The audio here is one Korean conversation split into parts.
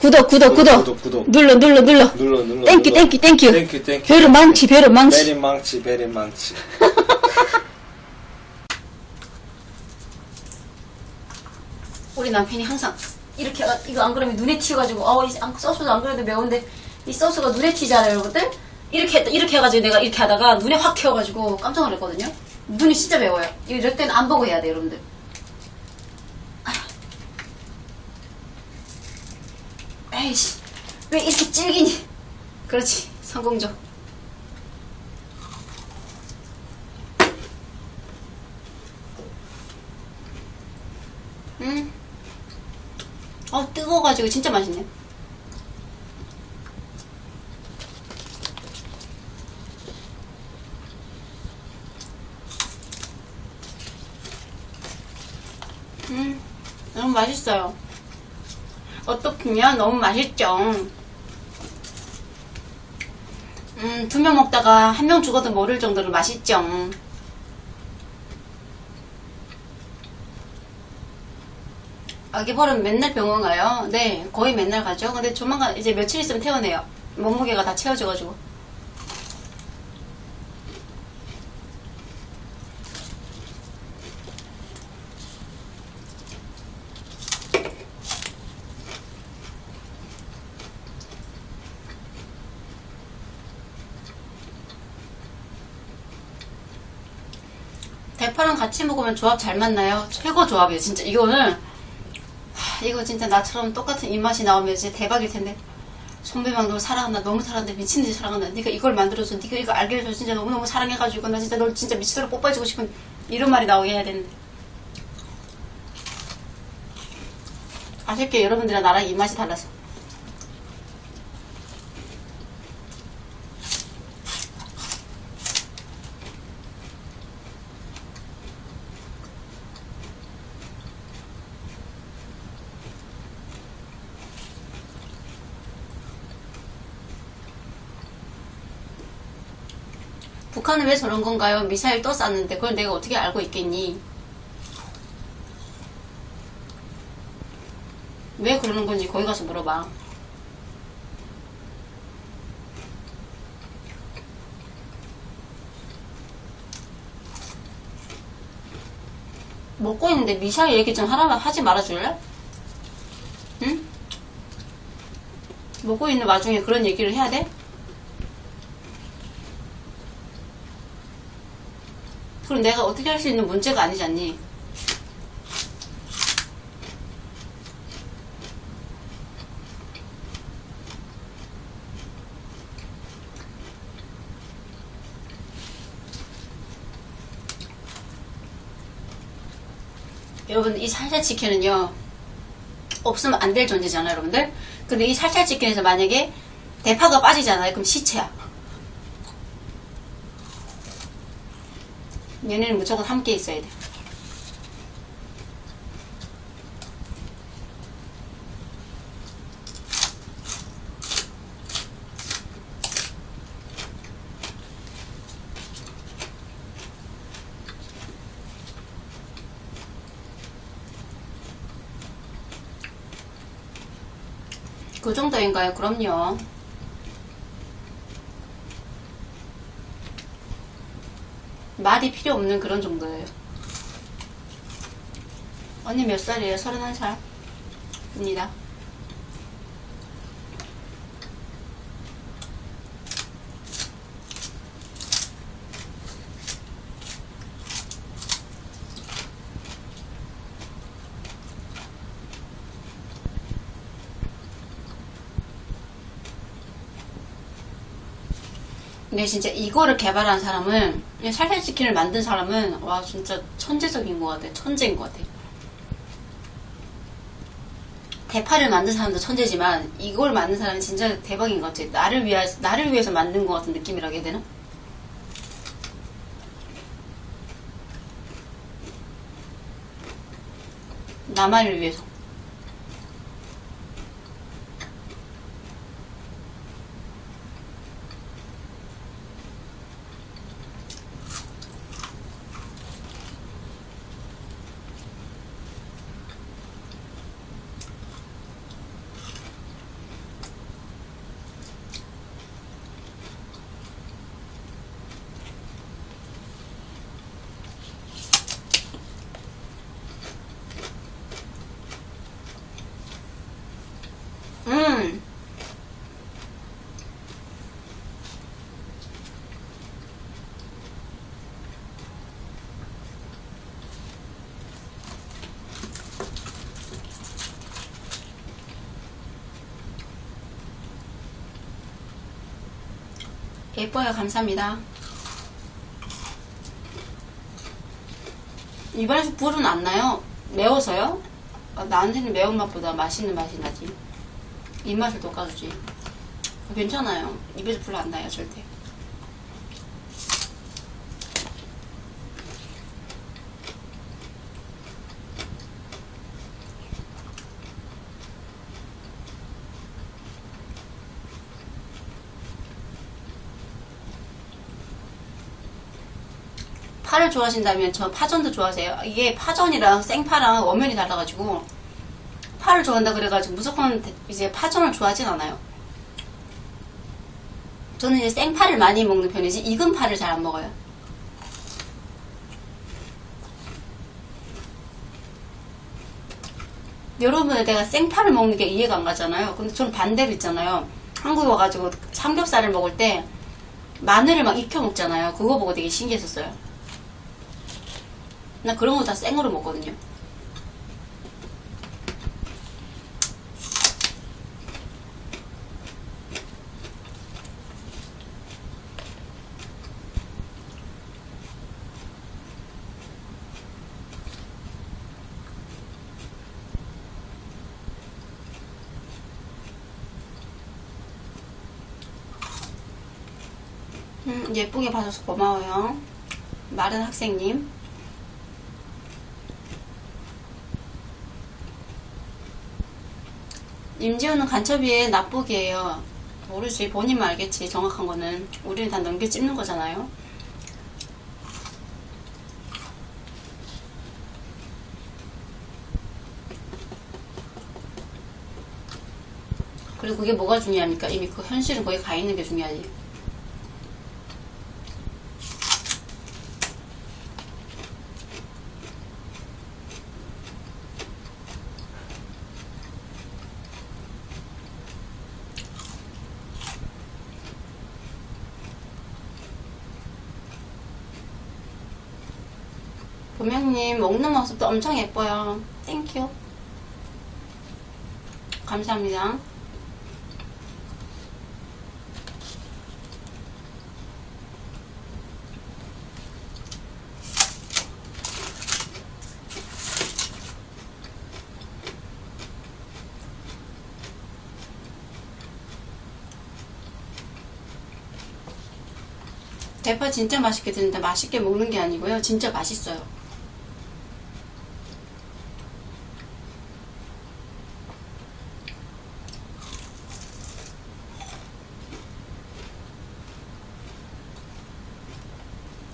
구독, 구독, 구독. 구독, 구독. 눌러, 눌러, 눌러. 눌러 눌러 땡큐, 눌러. 땡큐, 땡큐. 땡큐 땡큐 별은 많지, 별은 많지. 베리 망치 베리 망치 우리 남편이 항상 이렇게 해가- 이거 안 그러면 눈에 튀어가지고 어이 안- 소스도 안 그래도 매운데 이 소스가 눈에 튀잖아요 여러분들 이렇게 했다 이렇게 해가지고 내가 이렇게 하다가 눈에 확 튀어가지고 깜짝 놀랐거든요 눈이 진짜 매워요 이럴 때는 안 보고 해야 돼 여러분들 에이씨 왜 이렇게 질기니 그렇지 성공적 음. 어, 뜨거워가지고 진짜 맛있네. 음, 너무 맛있어요. 어떻게면 너무 맛있죠. 음, 두 명 먹다가 한 명 죽어도 모를 정도로 맛있죠. 아기 벌은 맨날 병원 가요. 네, 거의 맨날 가죠. 근데 조만간 이제 며칠 있으면 퇴원해요. 몸무게가 다 채워져가지고. 대파랑 같이 먹으면 조합 잘 맞나요? 최고 조합이에요. 진짜 이거는 하, 이거 진짜 나처럼 똑같은 입맛이 나오면 진짜 대박일 텐데. 손배방 너 사랑한다. 너무 사랑한다. 미친 듯이 사랑한다. 네가 이걸 만들어줘. 네가 이거 알게 해서 진짜 너무너무 사랑해가지고 나 진짜 널 진짜 미치도록 뽀뽀해주고 싶은 이런 말이 나오게 해야 되는데. 아쉽게 여러분들이랑 나랑 입맛이 달라서. 북한은 왜 저런 건가요? 미사일 또 쐈는데 그걸 내가 어떻게 알고 있겠니? 왜 그러는 건지 거기 가서 물어봐. 먹고 있는데 미사일 얘기 좀 하라면 하지 말아줄래? 응? 먹고 있는 와중에 그런 얘기를 해야 돼? 그럼 내가 어떻게 할 수 있는 문제가 아니지 않니? 여러분 이 살살 치킨은요 없으면 안 될 존재잖아요 여러분들. 근데 이 살살 치킨에서 만약에 대파가 빠지잖아요. 그럼 시체야 얘네는 무조건 함께 있어야 돼. 그 정도인가요? 그럼요. 말이 필요 없는 그런 정도예요. 언니 몇 살이에요? 31살 입니다. 근데 진짜 이거를 개발한 사람은 이 살살 치킨을 만든 사람은 와 진짜 천재적인 것 같아. 천재인 것 같아. 대파를 만든 사람도 천재지만 이걸 만든 사람이 진짜 대박인 것 같아. 나를 위해 나를 위해서 만든 것 같은 느낌이라고 해야 되나? 나만을 위해서 예뻐요. 감사합니다. 입안에서 불은 안 나요. 매워서요? 아, 나한테는 매운맛보다 맛있는 맛이 나지. 입맛을 돋궈주지. 괜찮아요. 입에서 불 안 나요, 절대. 파를 좋아하신다면 저 파전도 좋아하세요. 이게 파전이랑 생파랑 원면이 달라가지고 파를 좋아한다 그래가지고 무조건 이제 파전을 좋아하진 않아요. 저는 이제 생파를 많이 먹는 편이지 익은 파를 잘 안 먹어요. 여러분 내가 생파를 먹는 게 이해가 안 가잖아요. 근데 저는 반대로 있잖아요. 한국에 와가지고 삼겹살을 먹을 때 마늘을 막 익혀 먹잖아요. 그거 보고 되게 신기했었어요. 나 그런 거 다 생으로 먹거든요. 음, 예쁘게 봐줘서 고마워요. 마른 학생님. 임지호는 간첩이에 납북이에요. 모르지. 본인만 알겠지. 정확한 거는. 우리는 다 넘겨 찝는 거잖아요. 그리고 그게 뭐가 중요합니까? 이미 그 현실은 거기 가 있는 게 중요하지. 먹는 모습도 엄청 예뻐요. 땡큐. 감사합니다. 대파 진짜 맛있게 드는데 맛있게 먹는 게 아니고요. 진짜 맛있어요.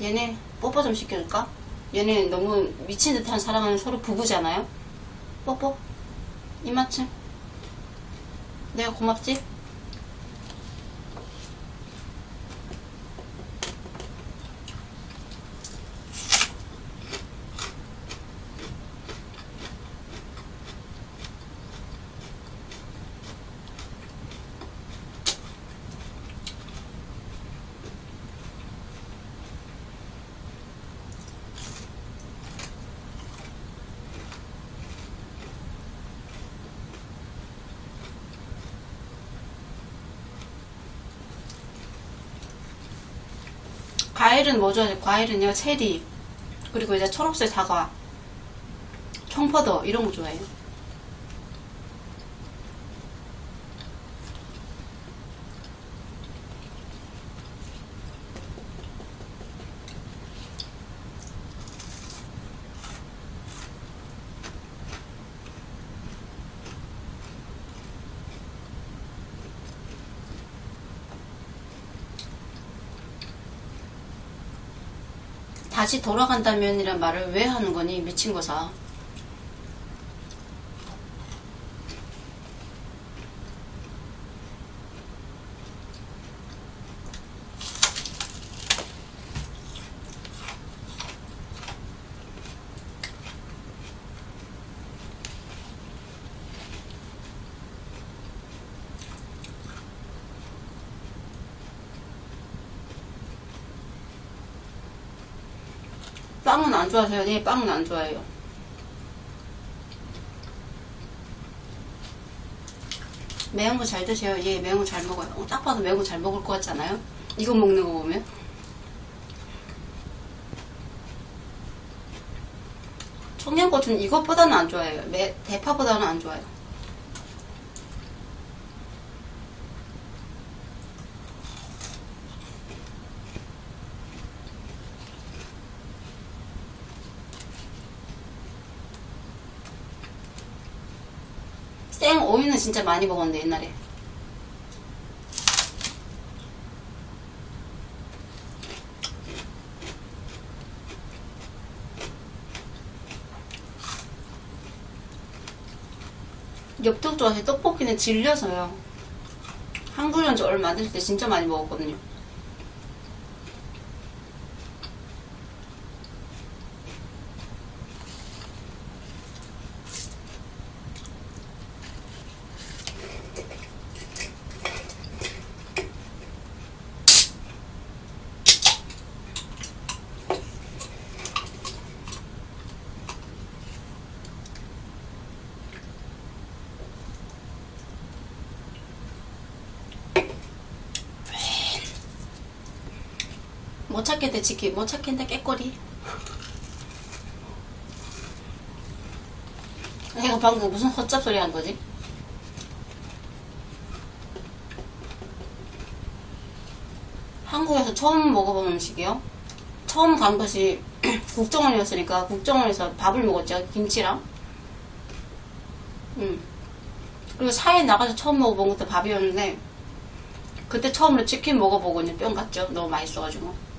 얘네 뽀뽀 좀 시켜줄까? 얘네 너무 미친 듯한 사랑하는 서로 부부잖아요? 뽀뽀? 이마침? 내가 고맙지? 과일은 뭐 좋아해요? 과일은요, 체리. 그리고 이제 초록색 사과. 청포도, 이런 거 좋아해요. 다시 돌아간다면이란 말을 왜 하는 거니? 미친 거사. 빵은 안 좋아하세요? 네, 빵은 안 좋아해요. 매운 거 잘 드세요. 예, 매운 거 잘 먹어요. 어, 딱 봐도 매운 거 잘 먹을 것 같지 않아요? 이거 먹는 거 보면 청양고추는 이것보다는 안 좋아해요. 매, 대파보다는 안 좋아요. 생 오이는 진짜 많이 먹었는데 옛날에. 엽떡 좋아해서 떡볶이는 질려서요. 한국에 온지 얼마 안 됐을 때 진짜 많이 먹었거든요 못 찾겠대 치킨 못 찾겠대 깨꼬리 내가 방금 무슨 헛잡 소리 한 거지? 한국에서 처음 먹어본 음식이요. 처음 간 것이 국정원이었으니까 국정원에서 밥을 먹었죠. 김치랑. 음. 그리고 사회 나가서 처음 먹어본 것도 밥이었는데 그때 처음으로 치킨 먹어보고 이제 뿅 갔죠. 너무 맛있어가지고.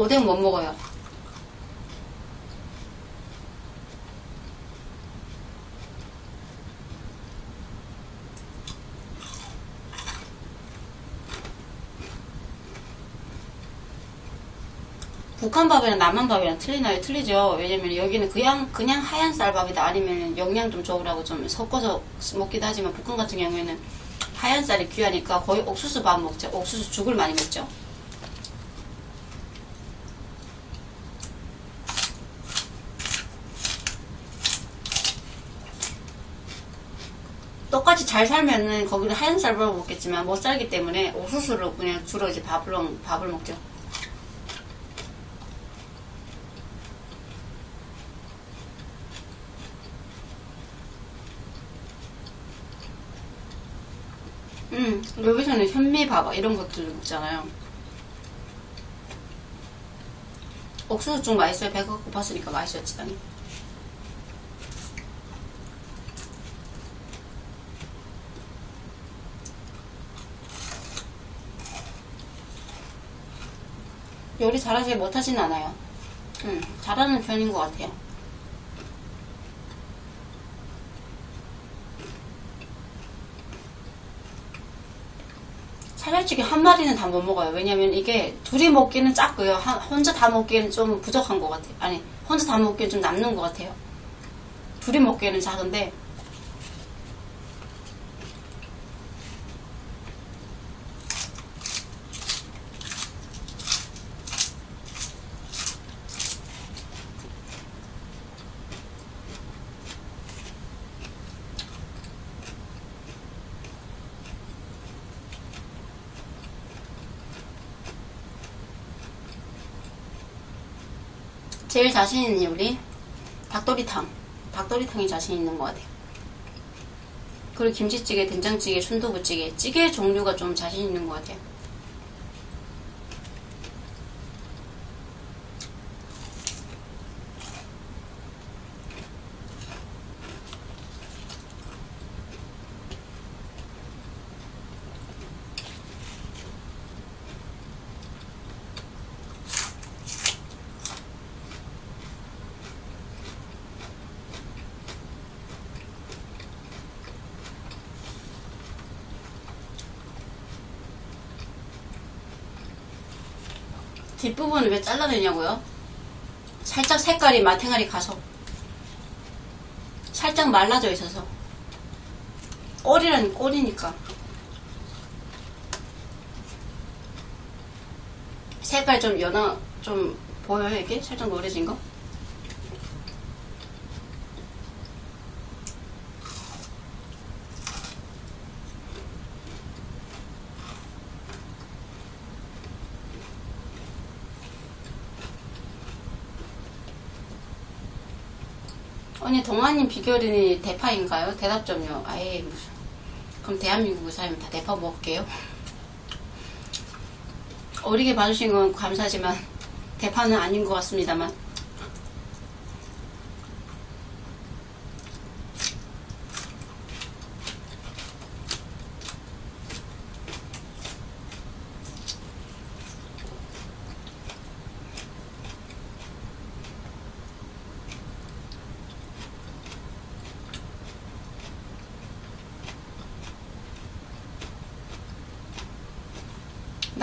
오뎅 못 먹어요. 북한 밥이랑 남한 밥이랑 틀리나요? 틀리죠. 왜냐면 여기는 그냥 그냥 하얀 쌀밥이다 아니면 영양 좀 좋으라고 좀 섞어서 먹기도 하지만 북한 같은 경우에는 하얀 쌀이 귀하니까 거의 옥수수 밥 먹죠. 옥수수 죽을 많이 먹죠. 똑같이 잘 살면은 거기도 하얀 쌀 밥을 먹겠지만 못 살기 때문에 옥수수로 그냥 주로 이제 밥을 먹- 밥을 먹죠. 음, 여기서는 현미밥 이런 것들 먹잖아요. 옥수수 좀 맛있어요. 배가 고팠으니까 맛있었지, 당연 요리 잘하지 못하진 않아요. 음, 잘하는 편인 것 같아요. 살살찌개 한 마리는 다 못 먹어요. 왜냐면 이게 둘이 먹기는 작고요. 한- 혼자 다 먹기에는 좀 부족한 것 같아요. 아니, 혼자 다 먹기에는 좀 남는 것 같아요. 둘이 먹기에는 작은데, 제일 자신 있는 요리? 닭도리탕. 닭도리탕이 자신 있는 것 같아요. 그리고 김치찌개, 된장찌개, 순두부찌개. 찌개 종류가 좀 자신 있는 것 같아요. 뒷부분 왜 잘라내냐고요? 살짝 색깔이 마탱아리 가서 살짝 말라져 있어서 꼬리란 꼬리니까 색깔 좀 연하 좀 보여요 이게 살짝 노래진 거? 언니 동아님 비결이 대파인가요? 대답 좀요. 아예 무슨. 그럼 대한민국에 살면 다 대파 먹을게요. 어리게 봐주신 건 감사하지만 대파는 아닌 것 같습니다만.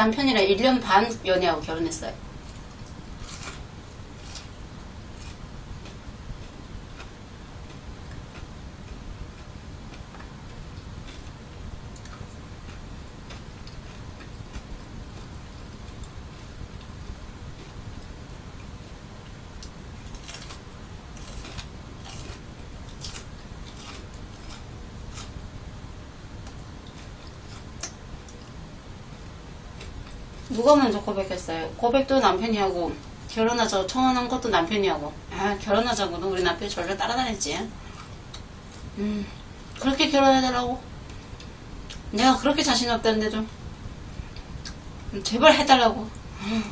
남편이랑 1년 반 연애하고 결혼했어요. 누가 먼저 고백했어요? 고백도 남편이 하고 결혼하자고 청혼한 것도 남편이 하고. 아 결혼하자고도 우리 남편이 저를 따라다녔지. 음 그렇게 결혼해달라고? 내가 그렇게 자신 없다는데도 음, 제발 해달라고. 음,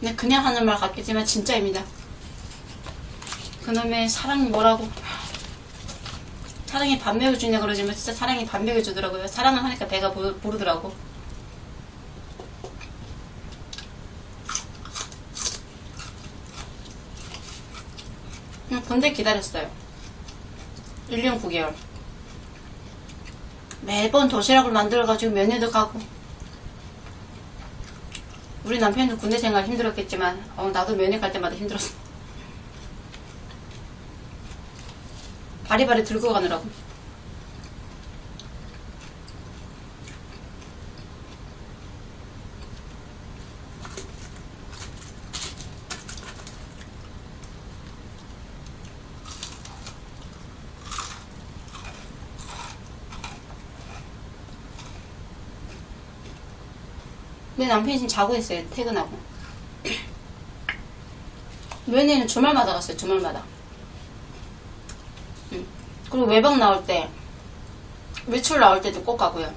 근데 그냥 하는 말 같겠지만 진짜입니다. 그놈의 사랑이 뭐라고? 사랑이 밥 먹여주냐 그러지만 진짜 사랑이 밥 먹여주더라고요. 사랑을 하니까 배가 부, 부르더라고 그냥 군대 기다렸어요. 1년 9개월. 매번 도시락을 만들어가지고 면회도 가고. 우리 남편도 군대 생활 힘들었겠지만, 어, 나도 면회 갈 때마다 힘들었어. 바리바리 들고 가느라고. 내 남편이 지금 자고 있어요. 퇴근하고. 면회는 주말마다 갔어요. 주말마다. 응. 그리고 외박 나올 때, 외출 나올 때도 꼭 가고요.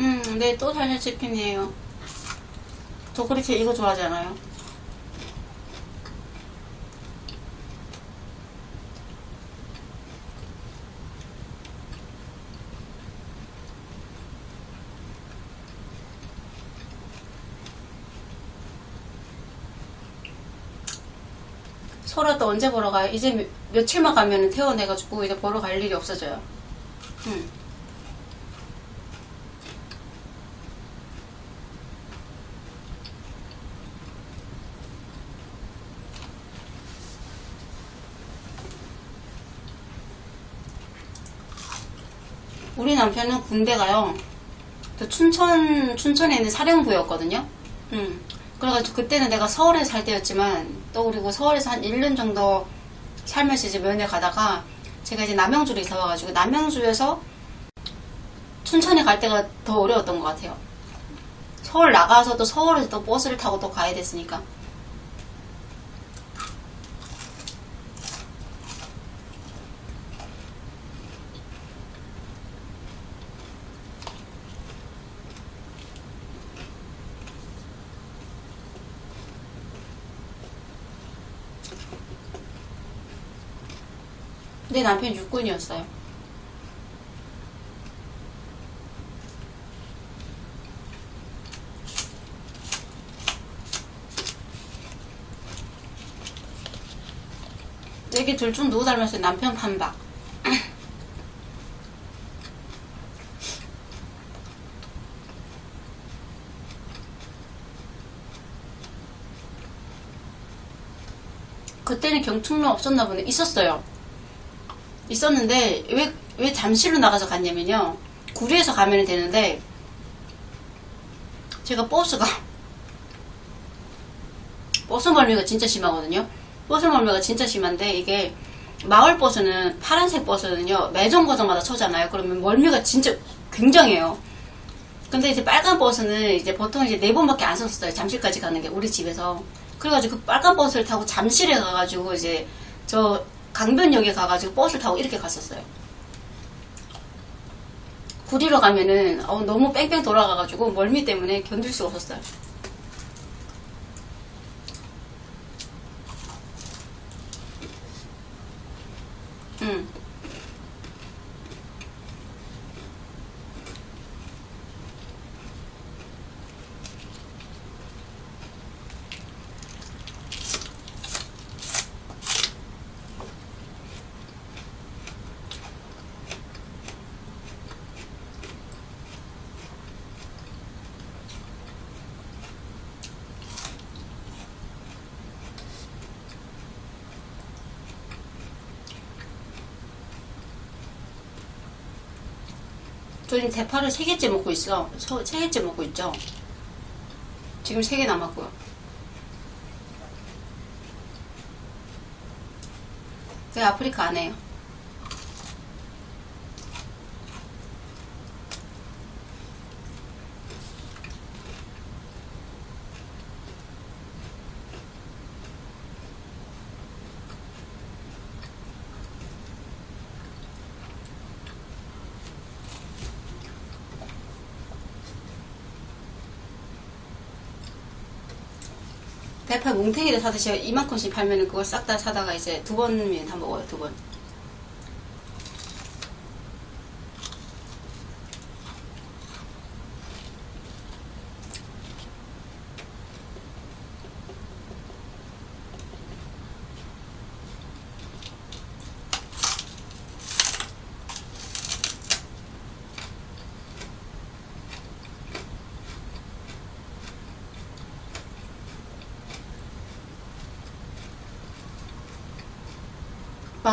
음, 네, 또 사실 치킨이에요. 저 그렇게 이거 좋아하잖아요. 또 언제 보러 가요? 이제 며- 며칠만 가면 퇴원해가지고 이제 보러 갈 일이 없어져요. 응. 우리 남편은 군대 가요. 그 춘천, 춘천에 있는 사령부였거든요. 음. 그래가지고 그때는 내가 서울에 살 때였지만 또 그리고 서울에서 한 1년 정도 살면서 이제 면회 가다가 제가 이제 남양주로 이사 와가지고 남양주에서 춘천에 갈 때가 더 어려웠던 것 같아요. 서울 나가서 또 서울에서 또 버스를 타고 또 가야 됐으니까. 내 남편 육군이었어요. 애기 둘중 누구 닮았어요? 남편 판박. 그때는 경축로 없었나 보네. 있었어요. 있었는데 왜, 왜 잠실로 나가서 갔냐면요. 구리에서 가면 되는데 제가 버스가 버스 멀미가 진짜 심하거든요. 버스 멀미가 진짜 심한데 이게 마을 버스는 파란색 버스는요 매점 거점마다 쳐잖아요. 그러면 멀미가 진짜 굉장해요. 근데 이제 빨간 버스는 이제 보통 이제 네 번밖에 안 썼어요. 잠실까지 가는 게 우리 집에서. 그래가지고 그 빨간 버스를 타고 잠실에 가가지고 이제 저 강변역에 가가지고 버스를 타고 이렇게 갔었어요. 구리로 가면은 어, 너무 뺑뺑 돌아가가지고 멀미 때문에 견딜 수가 없었어요. 음. 저 지금 대파를 세 개째 먹고 있어. 서- 세 개째 먹고 있죠. 지금 세 개 남았고요. 네, 아프리카 안 해요. 대파 뭉탱이를 사듯이 이만큼씩 팔면은 그걸 싹 다 사다가 이제 두 번이면 다 먹어요, 두 번.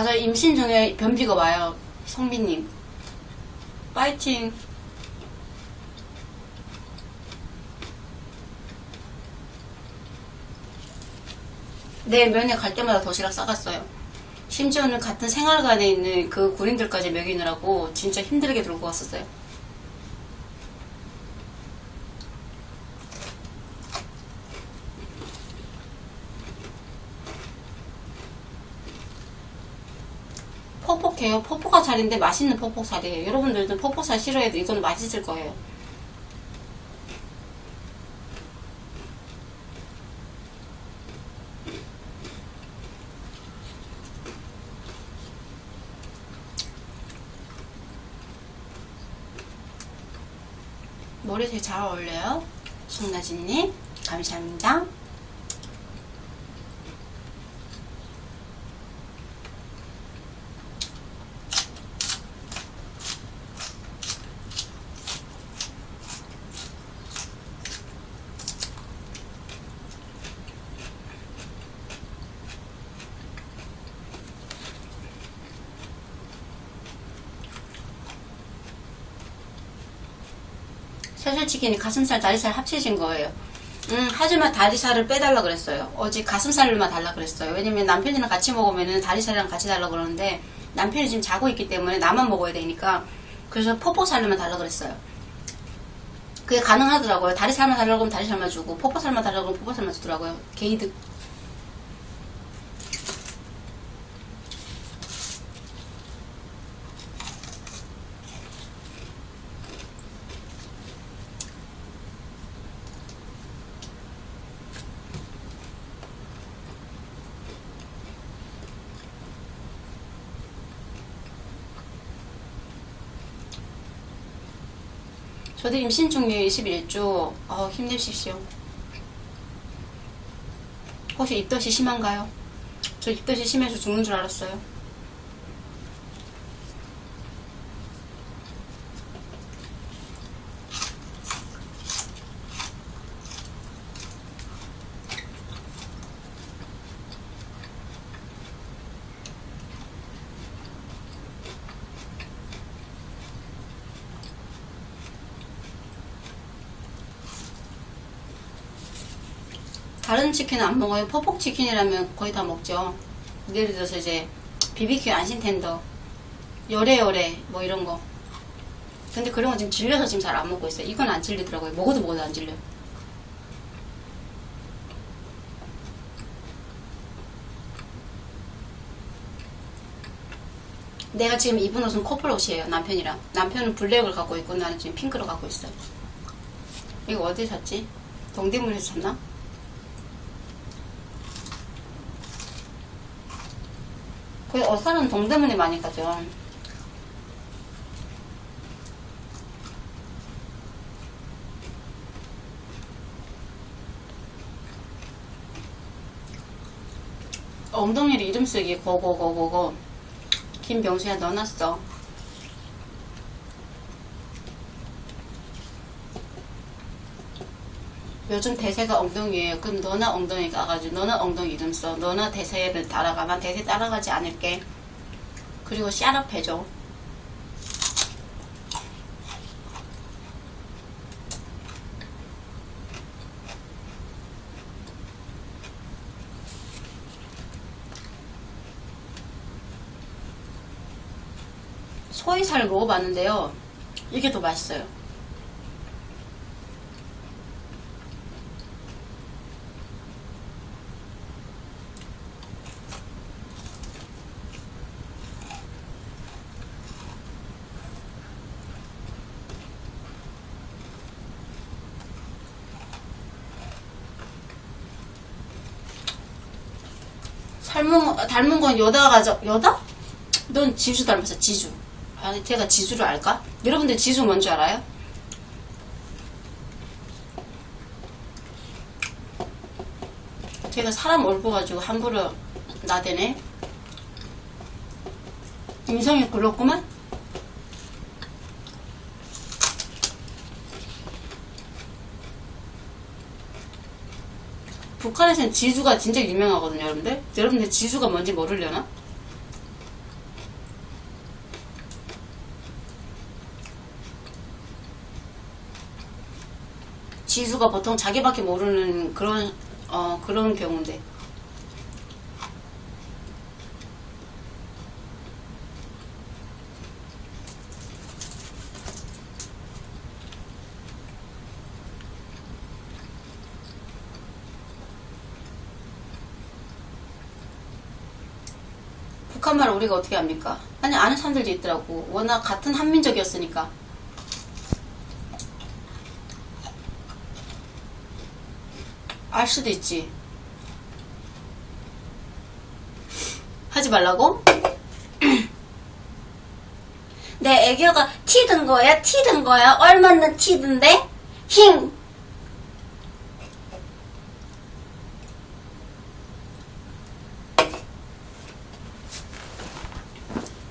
맞아요. 임신 중에 변비가 와요. 성빈님. 파이팅. 내일 면회 갈 때마다 도시락 싸갔어요. 심지어는 같은 생활관에 있는 그 군인들까지 먹이느라고 진짜 힘들게 들고 왔었어요. 퍽퍽해요. 퍽퍽한 살인데 맛있는 퍽퍽살이에요. 여러분들도 퍽퍽살 싫어해도 이거는 맛있을 거예요. 머리 되게 잘 어울려요. 송나진님, 감사합니다. 샤샤치킨이 가슴살, 다리살 합쳐진 거예요. 음, 하지만 다리살을 빼달라 그랬어요. 어제 가슴살로만 달라 그랬어요. 왜냐면 남편이랑 같이 먹으면은 다리살이랑 같이 달라 그러는데 남편이 지금 자고 있기 때문에 나만 먹어야 되니까 그래서 포포살로만 달라 그랬어요. 그게 가능하더라고요. 다리살만 달라고 하면 다리살만 주고 포포살만 달라고 하면 포포살만 주더라고요. 게이득. 저도 임신 중이에요. 21주. 어, 힘내십시오. 혹시 입덧이 심한가요? 저 입덧이 심해서 죽는 줄 알았어요. 다른 치킨은 안 먹어요. 퍼폭 치킨이라면 거의 다 먹죠. 예를 들어서 이제 BBQ 안심 텐더, 요래요래 뭐 이런 거. 근데 그런 거 지금 질려서 지금 잘 안 먹고 있어요. 이건 안 질리더라고요. 먹어도 먹어도 안 질려요. 내가 지금 입은 옷은 커플 옷이에요. 남편이랑. 남편은 블랙을 갖고 있고 나는 지금 핑크를 갖고 있어요. 이거 어디 샀지? 동대문에서 샀나? 거의 어살은 동대문에 많이 가죠. 엉덩이를 이름 쓰기 고고고고고 김병수야 넣어놨어. 요즘 대세가 엉덩이에요. 그럼 너나 엉덩이 가가지고 너나 엉덩이 이름 써. 너나 대세를 따라가. 난 대세 따라가지 않을게. 그리고 샤럽 해줘. 소이살 먹어봤는데요. 이게 더 맛있어요. 삶은, 닮은 건 여다가, 저, 여다? 넌 지주 닮았어, 지주. 아니, 제가 지주를 알까? 여러분들 지주 뭔지 알아요? 제가 사람 얼굴 가지고 함부로 나대네. 인성이 굴렀구만? 북한에서는 지주가 진짜 유명하거든요, 여러분들. 여러분들 지주가 뭔지 모르려나? 지수가 보통 자기밖에 모르는 그런 어 그런 경우인데 우리가 어떻게 합니까? 아니 아는 사람들도 있더라고 워낙 같은 한민족이었으니까 알 수도 있지. 하지 말라고? 내 애교가 티 든 거야? 티 든 거야? 얼마나 티든데? 힘!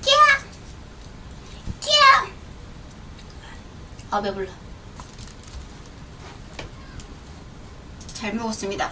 끼야! 끼야! 아, 배불러. 잘 먹었습니다.